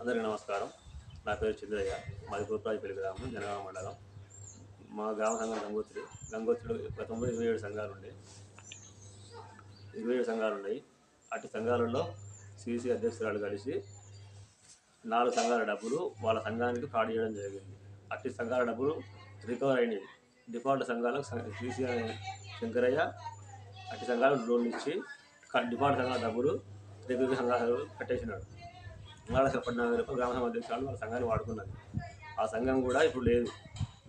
అందరికీ నమస్కారం. నా పేరు చంద్రయ్య మాది గోపాలపల్లి గ్రామం జనగామ మండలం. మా గ్రామ సంఘం గంగోత్రుడు గంగోత్రుడు గతంలో ఇరవై ఏడు సంఘాలు ఉన్నాయి ఇరవై ఏడు సంఘాలు ఉన్నాయి. అటు సంఘాలలో సిసి అధ్యక్షురాలు కలిసి నాలుగు సంఘాల డబ్బులు వాళ్ళ సంఘానికి ఫ్రాడ్ చేయడం జరిగింది. అట్టి సంఘాల డబ్బులు రికవర్ అయినాయి. డిఫాల్ట్ సంఘాలకు సిసి శంకరయ్య అట్టి సంఘాలు లోన్లు ఇచ్చి డిఫాల్ట్ సంఘాల డబ్బులు రికవరీ సంఘాలు కట్టేసినాడు. నాలుగు చెప్పడానికి వరకు గ్రామ సభ అధ్యక్షులు వాళ్ళ సంఘాన్ని వాడుకున్నారు ఆ సంఘం కూడా ఇప్పుడు లేదు.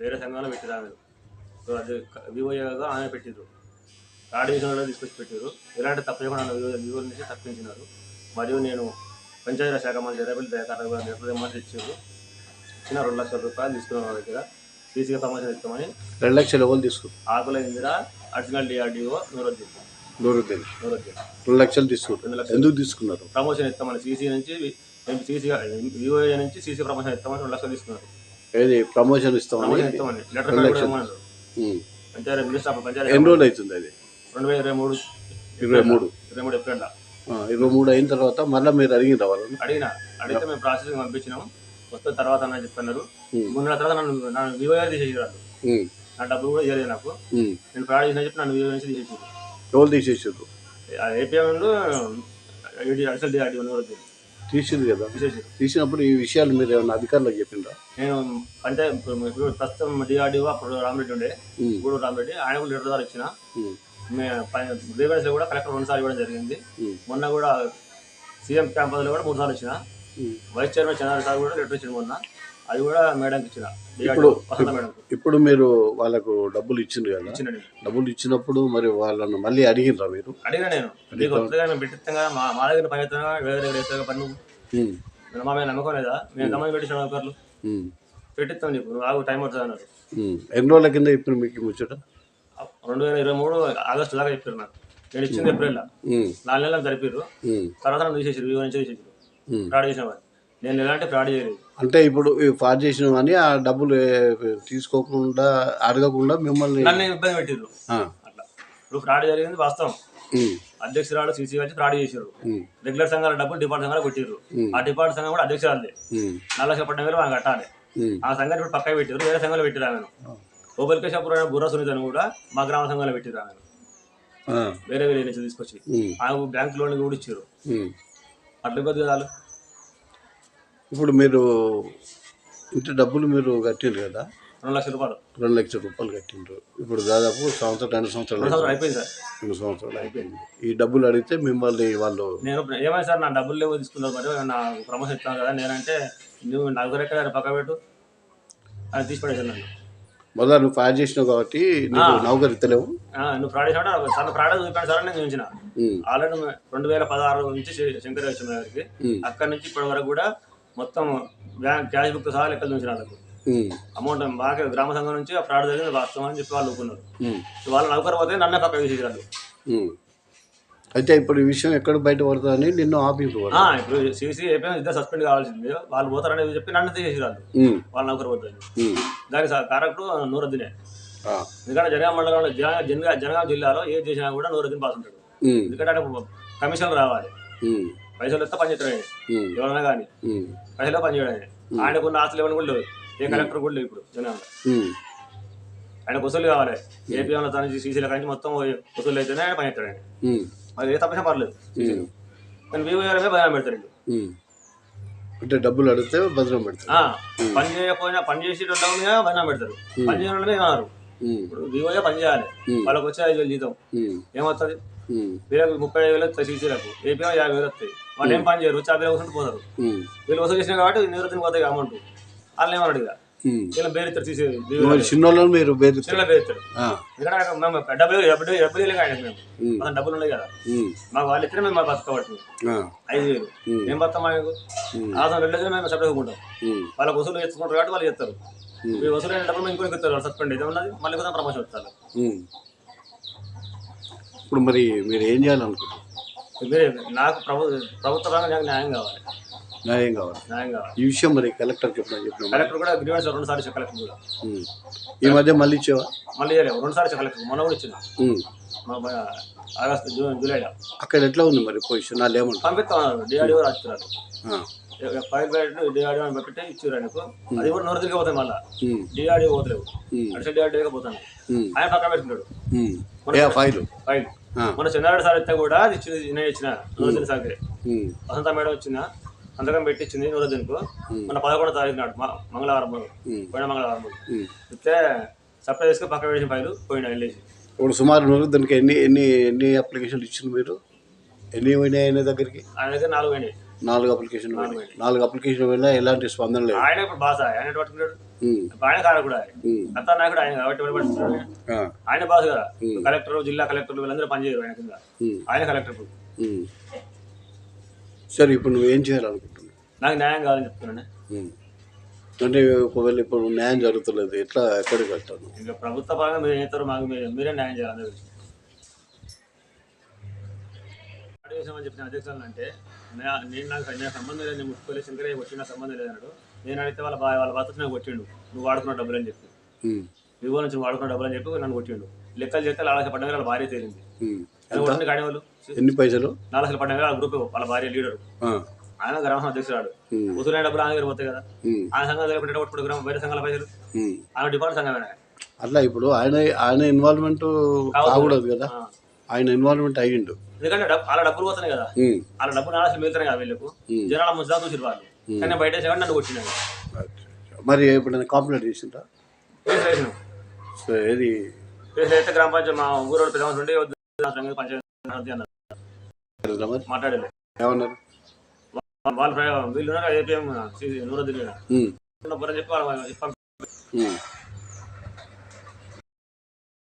వేరే సంఘంలో పెట్టిరా ఆమె సో అది వివోఏగా ఆమె పెట్టిరు కార్డియేషన్లో తీసుకొచ్చి పెట్టారు ఎలాంటి తప్పించకుండా వివో నుంచి తప్పించినారు. మరియు నేను పంచాయతీరాజ్ శాఖ మంత్రి ఎర్రబెల్లి దయాకర్ గారు నిర్ణయం ఇచ్చారు. ఇచ్చిన రెండు లక్షల రూపాయలు తీసుకున్నాం వాళ్ళ దగ్గర. సీసీగా ప్రమోషన్ ఇస్తామని రెండు లక్షలు ఎవరు తీసుకున్నారు ఆకుల ఇందిరా అడిషనల్ డిఆర్డిఓ నూరొద్దు నూరుద్దీన్ నూరొద్దు రెండు లక్షలు తీసుకున్నారు లక్షలు. ఎందుకు తీసుకున్నారు? ప్రమోషన్ ఇస్తామని సీసీ నుంచి సీసీ వివోఏ నుంచి సీసీ ప్రమోషన్ ఇస్తామని రెండు లక్షలు తీసుకున్నారు. ఏది? ప్రమోషన్ ఇస్తామని? ఇస్తామని. లెటర్. పంచాయతీ మినిస్టర్ పంచాయతీ ఎన్ని రోజులు అవుతుంది అది? రెండు వేల ఇరవై మూడు. ఇరవై మూడు. ఇరవై మూడు ఆ, ఇరవై మూడు అయిన తర్వాత మళ్ళీ మీరు అడిగిన వాళ్ళని? అడిగిన. అడిగితే మేము ప్రాసెసింగ్ పంపించినాం వస్తే తర్వాత అన్న చెప్పన్నారు. మూడు నెలల తర్వాత నన్ను నన్ను వివోఏ తీసేసి వాళ్ళు. నా డబ్బులు కూడా ఇవ్వలేదు నాకు. నేను ఫ్రాడ్ చేసిన చెప్పి నన్ను వివో నుంచి తీసేసారు ఎవరు తీసేసారు ఏపీఎంలో అడిషనల్ డిఆర్డిఓ నూరొద్దు తీసింది కదా. తీసినప్పుడు ఈ విషయాలు మీరు ఏమైనా అధికారులకు చెప్పిండ్రా నేను పంచాయతీ ఇప్పుడు ప్రస్తుతం డిఆర్డిఓ అప్పుడు రామరెడ్డి ఉండే. గూడూరు రామరెడ్డి ఆయన కూడా లెటర్ ద్వారా ఇచ్చిన. గ్రీవెన్స్లో కూడా కలెక్టర్ రెండు సార్లు ఇవ్వడం జరిగింది. మొన్న కూడా సీఎం క్యాంపస్లో కూడా మూడు సార్లు ఇచ్చిన. వైస్ చైర్మన్ చంద్ర సార్ కూడా లెటర్ ఇచ్చిన మొన్న. అది కూడా మేడంకి ఇచ్చిన. ఇప్పుడు ఇప్పుడు మీరు వాళ్ళకు డబ్బులు ఇచ్చిండ్రు కదా? డబ్బులు ఇచ్చినప్పుడు మరి వాళ్ళను మళ్ళీ అడిగినరా మీరు? అడిగిన నేను. నీకు మేము పెట్టిస్తాగా మా మా దగ్గర పని అవుతుందిగా వేరే దగ్గర అవుతుందిగా పన్ను మా మీద నమ్మకం లేదా? మేము గమని పెట్టించిన ఒకరు ఉమ్. పెట్టిస్తాం నీకు. ఆగు టైం పడుతుంది అన్నారు. ఎన్ని రోజుల కింద ఇప్పుడు మీకు ముచ్చట? రెండు వేల ఇరవై మూడు ఆగస్టు దాకా చెప్పారు నాకు. నేను ఇచ్చింది ఏప్రిల్ ఉమ్. నాలుగు నెలలు జరిపారు. తర్వాత నన్ను తీసేసారు వివో నుంచి తీసేసారు. ఫ్రాడ్ చేసిన వాడిని నేను ఎలాంటి ఫ్రాడ్ చేయలేదు. అంటే ఇప్పుడు ఈ ఫార్ చేసిన అని ఆ డబ్బులు తీసుకోకుండా అడగకుండా మిమ్మల్ని నన్ను ఇబ్బంది పెట్టిర్రు. ఆ, అట్లా. ఇప్పుడు ఫ్రాడ్ జరిగింది వాస్తవం. అధ్యక్షురాలు సీసీ వచ్చి ఫ్రాడ్ ఉమ్, రెగ్యులర్ సంఘాల డబ్బులు డిపార్ట్ సంఘాలు ఉమ్. ఆ డిపార్ట్ సంఘం కూడా నాలుగు లక్షల పడ్డ వేలు మనం కట్టాలి. ఆ సంఘాన్ని ఇప్పుడు పక్కన పెట్టారు వేరే సంఘంలో పెట్టిరు ఆమెను. ఓపెల్కేశాపురం బుర్ర సునీతను కూడా మా గ్రామ సంఘంలో పెట్టిరు ఆమెను వేరే వేరే నుంచి తీసుకొచ్చి. ఆమె బ్యాంక్ లోన్ కూడా ఇచ్చారు. అట్లా ఇబ్బంది కదా. ఇప్పుడు మీరు ఇంత డబ్బులు మీరు కట్టిండ్రు కదా? రెండు లక్షల రూపాయలు. రెండు లక్షల రూపాయలు కట్టిండ్రు. ఇప్పుడు దాదాపు సంవత్సరం రెండు సంవత్సరాలు అయిపోయింది. సార్. రెండు సంవత్సరాలు అయిపోయింది. ఈ డబ్బులు అడిగితే మిమ్మల్ని వాళ్ళు నేను ఏమైనా సార్? నా డబ్బులు లేవు తీసుకున్నారు మరి నా ప్రమోషన్ ఇస్తాను కదా. నేనంటే నువ్వు నా దగ్గర ఎక్కడ పక్క పెట్టు. అది తీసి పడేసాను నన్ను. మొదలు నువ్వు ఫార్ చేసినావు కాబట్టి నీకు నౌకరు ఇస్తలేవు ఆ, నువ్వు ఫ్రాడ్ చేసినా సార్ ఫ్రాడ్ చూపాను సార్ నేను ఉమ్, ఆల్రెడీ రెండు వేల పదహారు నుంచి శంకర్ గారికి అక్కడి నుంచి ఇప్పటి వరకు కూడా మొత్తం బ్యాంక్ క్యాష్ బుక్ సహా లెక్కలు చూసిన వాళ్ళకు. అమౌంట్ బాగా గ్రామ సంఘం నుంచి ఆ ఫ్రాడ్ జరిగింది వాస్తవం అని చెప్పి వాళ్ళు ఉమ్, వాళ్ళ నౌకరు పోతే నన్నే పక్క తీసేసి వాళ్ళు. ఉమ్. అయితే ఇప్పుడు ఈ విషయం ఎక్కడ బయట పడుతుందని నిన్ను ఆపిండ్రు వాళ్ళు ఆ, ఇప్పుడు సీసీ అయిపోయి ఇద్దరు సస్పెండ్ కావాల్సింది. వాళ్ళు పోతారని చెప్పి నన్ను తీసేసి వాళ్ళు. ఉమ్, వాళ్ళ నౌకరు పోతుంది ఉమ్, దానికి స- కారకుడు నూరద్దినే. ఆ, ఎందుకంటే జనగామ మండలంలో జన- జనగా- జనగామ జిల్లాలో ఏది చేసినా కూడా నూరద్దిని పాస్ ఉంటాడు. ఉమ్, ఎందుకంటే ఆయన కమిషన్లు రావాలి. ఉమ్, పైసలు వస్తే పని చేస్తాడు ఆయన. ఉమ్, ఎవరైనా కానీ. ఉమ్, పైసలు పని చేయడం ఆయన. ఆయనకున్న ఆస్తులు ఏమైనా కూడా లేవు. ఏ కలెక్టర్ కూడా లేవు ఇప్పుడు జనగామ ఉమ్, ఆయన వసూలు కావాలి. ఏపీఎంలో తన సీసీల కానీ మొత్తం వసూలు అయితేనే ఆయన పని చేస్తాడు ఆయన. ఉమ్, మరి ఏ తప్పైనా పర్లేదు. కానీ వీవీఆర్ఏ భయం పెడతారు. అంటే డబ్బులు అడిగితే భద్రం పెడతారు. పని చేయకపోయినా పని చేసి మీద భయం పెడతారు. పని చేయడం మీద ఏమన్నారు ఇప్పుడు పని చేయాలి. వాళ్ళకి వచ్చే ఐదు వేలు జీతం. ఏమవుతుంది వీళ్ళకి ముప్పై ఐదు వేలు వస్తాయి సీసీలకు ఏపీఎం యాభై వేలు వస్తాయి. వాళ్ళు ఏం పని చేయరు. వచ్చి యాభై వసూలు పోతారు. ఉమ్, వీళ్ళు వసూలు చేసినా కాబట్టి నివృత్తిని పోతాయి అమౌంట్. వాళ్ళు ఏమన్నాడు ఇక తీసి మరి చిన్నోళ్ళని ఎందుకంటే మేము డబ్బులు డబ్బులు డబ్బులు వెళ్ళి ఆయన మేము. ఉమ్, మన డబ్బులు ఉన్నాయి కదా. మాకు వాళ్ళు ఇస్తే మేము బతకబడుతుంది ఐదు వేలు. ఏం బతాం మాకు. ఆదాయం రెండు వేలు మేము సపరేట్ ఉంటాం. వాళ్ళకి వసూలు చేసుకుంటారు కాబట్టి వాళ్ళు చేస్తారు. వసూలు అయిన డబ్బులు మేము ఇంకొకరికి ఇస్తారు సస్పెండ్ అయితే ఉన్నది. మళ్ళీ కూడా ప్రమోషన్ వస్తారు ఉమ్. ఇప్పుడు మరి మీరు ఏం చేయాలనుకుంటున్నారు? నాకు ప్రభు ప్రభుత్వ రంగం నాకు న్యాయం కావాలి. న్యాయం కావాలి న్యాయం కావాలి ఈ విషయం మరి కలెక్టర్కి ఎప్పుడైనా చెప్పినా కలెక్టర్ కూడా గ్రీవెన్స్ రెండు సార్లు కలెక్టర్ కూడా. ఈ మధ్య మళ్ళీ ఇచ్చావా? మళ్ళీ రెండు సార్లు కలెక్టర్ మొన్న కూడా మా ఆగస్టు జూన్ జూలైలో అక్కడ ఎట్లా ఉంది మరి పొజిషన్? వాళ్ళు ఏమంటారు? పంపిస్తాం డిఆర్డీఓ రాస్తున్నారు ఆ. ఫైల్ బయట డిఆర్డీఓ అని పెట్టి ఇచ్చారు ఆయనకు. అది కూడా నోరు తిరిగి పోతాయి మళ్ళీ. ఉమ్. డిఆర్డీఓ పోతలేవు. ఉమ్. అడిషనల్ డిఆర్డీఓ పోతాను. ఆయన ఉమ్. ఏ ఫైల్? ఫైల్. మన చెన్నారెడ్డి సార్ ఇస్తే కూడా ఇచ్చింది నేను ఇచ్చిన. సార్కి. ఉమ్. వసంత మేడం వచ్చింద? సంతకం పెట్టించింది నూరదిన్కు మన పదకొండో తారీఖు నాడు మంగళవారం. పోయిన మంగళవారం. ఇస్తే సప్లై చేసుకుని పక్కన వేసిన ఫైలు పోయిన వెళ్ళేసి. ఇప్పుడు సుమారు నూరు దానికి ఎన్ని ఎన్ని ఎన్ని అప్లికేషన్లు ఇచ్చింది మీరు? ఎన్ని పోయినాయి ఆయన దగ్గరికి? ఆయన దగ్గర నాలుగు పోయినాయి. నాలుగు అప్లికేషన్లు పోయినాయి. నాలుగు అప్లికేషన్లు పోయినా ఎలాంటి స్పందన లేదు. ఆయన ఇప్పుడు బాస ఆయన పట్టుకున్నాడు. ఆయన కాడ కూడా. అత్త నాయకుడు ఆయన కాబట్టి. ఆయన బాస్ కదా. కలెక్టర్ జిల్లా కలెక్టర్ వీళ్ళందరూ పనిచేయరు ఆయన కింద. ఆయన కలెక్టర్ ఇప్పుడు. సరే ఇప్పుడు నువ్వు ఏం చేయాలనుకుంటున్నావు? నాకు న్యాయం కావాలని చెప్తున్నాను. అంటే ఒకవేళ ఇప్పుడు న్యాయం జరుగుతులేదు ఎట్లా ఎక్కడికి వెళ్తాను ఇంకా ప్రభుత్వ పరంగా మీరు ఏం చేస్తారో మాకు మీరే మీరే న్యాయం చేయాలి అందరికీ అడిగేసామని చెప్పిన అధ్యక్షులు అంటే నేను నాకు నాకు సంబంధం లేదు నేను ముట్టుకోలేదు శంకరయ్య నాకు సంబంధం లేదు అన్నాడు. నేను అడిగితే వాళ్ళ బా- వాళ్ళ భర్త నాకు కొట్టిండు. నువ్వు వాడుకున్న డబ్బులు అని చెప్పి. ఉమ్. వివో నుంచి నువ్వు వాడుకున్న డబ్బులు అని చెప్పి నన్ను కొట్టిండు. లెక్కలు చెప్తే లక్షల పడ్డ వాళ్ళ భార్య తేలింది. ఎన్ని పైసలు? నాలుగు లక్షల పడ్డ వాళ్ళ గ్రూప్ వాళ్ళ భార్య లీడర్. ఆయన గ్రామ అధ్యక్షుడు ఉమ్. ముసలి డబ్బులు ఆయన దగ్గర పోతాయి కదా. ఆయన సంఘం దగ్గర గ్రామ బయట సంఘాల పైసలు. ఆయన డిపార్ట్మెంట్ సంఘమేనా అట్లా ఇప్పుడు ఆయన ఆయన ఇన్వాల్వ్మెంట్ కాకూడదు కదా. ఆయన ఇన్వాల్వ్మెంట్ అయ్యిండు. ఎందుకంటే వాళ్ళ డబ్బులు పోతున్నాయి కదా. వాళ్ళ డబ్బు నాలుగు మిగులుతున్నాయి కదా వీళ్ళకు. జనాల ముసలా చూసి వాళ్ళు. కానీ బయట నన్ను కొట్టినాడు మరి ఎప్పుడైనా కంప్లైంట్ చేసిందా ఏది? గ్రామ పంచాయతీ మా ఊరు పెద్ద ఉండి ఏమన్నారు? వాళ్ళు వీళ్ళు ఏపీఎం ఉమ్. చెప్పి.